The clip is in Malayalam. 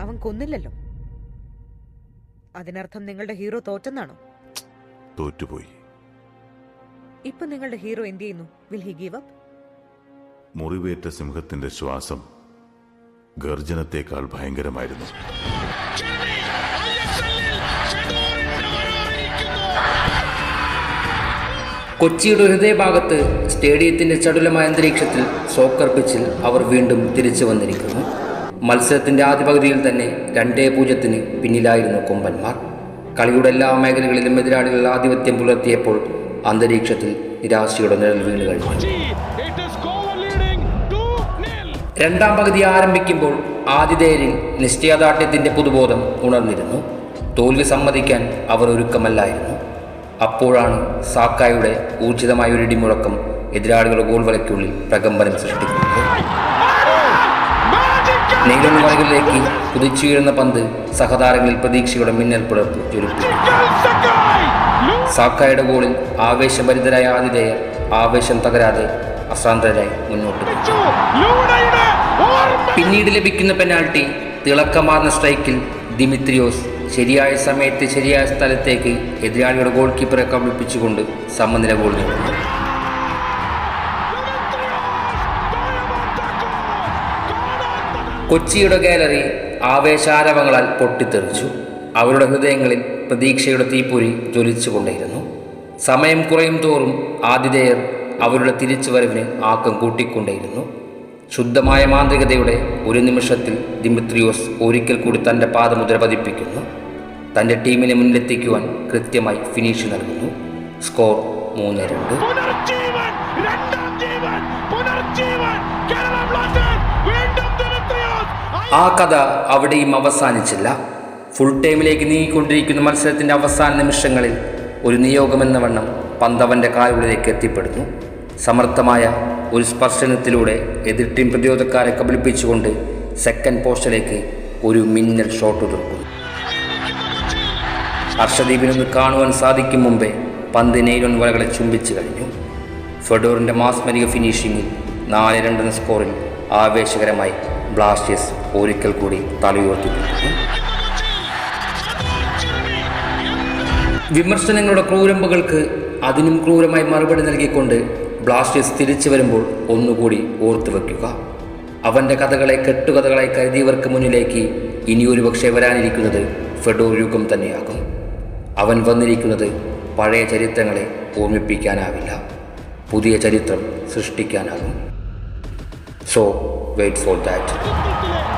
അവൻ കൊന്നില്ലല്ലോ. അതിനർത്ഥം നിങ്ങളുടെ ഹീറോ തോറ്റെന്നാണോ? തോറ്റുപോയി. ഇപ്പൊ നിങ്ങളുടെ ഹീറോ എന്ത് ചെയ്യുന്നു? വിൽ ഹി ഗീവ് അപ്പ് മുറിവേറ്റ സിംഹത്തിന്റെ ശ്വാസം ഗർജനത്തെക്കാൾ ഭയങ്കരമായിരുന്നു. കൊച്ചിയുടെ ഹൃദയഭാഗത്ത് സ്റ്റേഡിയത്തിന്റെ ചടുലമായ അന്തരീക്ഷത്തിൽ സോക്കർ പിച്ചിൽ അവർ വീണ്ടും തിരിച്ചു വന്നിരിക്കുന്നു. മത്സരത്തിന്റെ ആദ്യ പകുതിയിൽ തന്നെ രണ്ടേ പൂജ്യത്തിന് പിന്നിലായിരുന്നു കൊമ്പന്മാർ. കളിയുടെ എല്ലാ മേഖലകളിലും എതിരാളികൾ ആധിപത്യം പുലർത്തിയപ്പോൾ അന്തരീക്ഷത്തിൽ നിരാശയുടെ നിഴൽ വീണു കഴിഞ്ഞു. It is Goa leading 2-0. രണ്ടാം പകുതി ആരംഭിക്കുമ്പോൾ ആതിഥേയരിൽ നിശ്ചയദാർഢ്യത്തിന്റെ പുതുബോധം ഉണർന്നിരുന്നു. തോൽവി സമ്മതിക്കാൻ അവർ ഒരുക്കമല്ലായിരുന്നു. അപ്പോഴാണ് സാക്കായുടെ ഊർജിതമായ ഒരു ഇടിമുഴക്കം എതിരാളികളുടെ ഗോൾ വലയ്ക്കുള്ളിൽ പ്രകമ്പനം സൃഷ്ടിക്കുന്നത്. നീളുന്ന വലകളിലേക്ക് കുതിച്ചുയരുന്ന പന്ത് സഹതാരങ്ങളിൽ പ്രതീക്ഷയുടെ മിന്നൽ പുലർത്തി ചുരുക്കി. സാക്കായുടെ ഗോളിൽ ആവേശഭരിതരായ ആതിഥേയർ ആവേശം തകരാതെ അശ്രാന്തരായി മുന്നോട്ട് പിന്നീട് ലഭിക്കുന്ന പെനാൾട്ടി തിളക്കമാർന്ന സ്ട്രൈക്കിൽ ദിമിത്രിയോസ് ശരിയായ സമയത്ത് ശരിയായ സ്ഥലത്തേക്ക് എതിരാളിയുടെ ഗോൾ കീപ്പറെ കബളിപ്പിച്ചുകൊണ്ട് സമനില ഗോൾ നേടുന്നു കൊച്ചിയുടെ ഗാലറി ആവേശാരവങ്ങളാൽ പൊട്ടിത്തെറിച്ചു. അവരുടെ ഹൃദയങ്ങളിൽ പ്രതീക്ഷയുടെ തീപ്പൊരി ജ്വലിച്ചുകൊണ്ടേയിരുന്നു. സമയം കുറയും തോറും ആതിഥേയർ അവരുടെ തിരിച്ചുവരവിന് ആക്കം കൂട്ടിക്കൊണ്ടേയിരുന്നു. ശുദ്ധമായ മാന്ത്രികതയുടെ ഒരു നിമിഷത്തിൽ ദിമിത്രിയോസ് ഒരിക്കൽ കൂടി തന്റെ പാദമുദ്ര പതിപ്പിക്കുന്നു. തന്റെ ടീമിനെ മുന്നിലെത്തിക്കുവാൻ കൃത്യമായി ഫിനിഷ് നൽകുന്നു. സ്കോർ മൂന്ന് രണ്ട്. ആ കഥ അവിടെയും അവസാനിച്ചില്ല. ഫുൾ ടൈമിലേക്ക് നീങ്ങിക്കൊണ്ടിരിക്കുന്ന മത്സരത്തിന്റെ അവസാന നിമിഷങ്ങളിൽ ഒരു നിയോഗമെന്ന വണ്ണം പന്തവന്റെ കാലുകളിലേക്ക് എത്തിപ്പെടുന്നു. സമർത്ഥമായ ഒരു സ്പർശനത്തിലൂടെ എതിർ ടീം പ്രതിരോധക്കാരെ കബളിപ്പിച്ചുകൊണ്ട് സെക്കൻഡ് പോസ്റ്റിലേക്ക് ഒരു മിന്നൽ ഷോട്ട് തീർക്കുന്നു ഹർഷദീപിനൊന്ന് കാണുവാൻ സാധിക്കും മുമ്പേ പന്ത് നെയ്ലോൺ വലകളെ ചുംബിച്ചു കഴിഞ്ഞു. ഫെഡോറിന്റെ മാസ്മരിക ഫിനിഷിംഗിൽ നാല് രണ്ടെന്ന സ്കോറിൽ ആവേശകരമായി ബ്ലാസ്റ്റേഴ്സ് ഒരിക്കൽ കൂടി തലയുയർത്തിപ്പിടിക്കുന്നു വിമർശനങ്ങളുടെ ക്രൂരമ്പകൾക്ക് അതിനും ക്രൂരമായി മറുപടി നൽകിക്കൊണ്ട് ബ്ലാസ്റ്റേഴ്സ് തിരിച്ചു വരുമ്പോൾ ഒന്നുകൂടി ഓർത്തു വയ്ക്കുക അവന്റെ കഥകളെ കെട്ടുകഥകളായി കരുതിയവർക്ക് മുന്നിലേക്ക് ഇനിയൊരു പക്ഷേ വരാനിരിക്കുന്നത് ഫെഡോർ യുഗം തന്നെയാകും. അവൻ വന്നിരിക്കുന്നത് പഴയ ചരിത്രങ്ങളെ ഓർമ്മിപ്പിക്കാനാവില്ല. പുതിയ ചരിത്രം സൃഷ്ടിക്കാനാകും. So wait for that.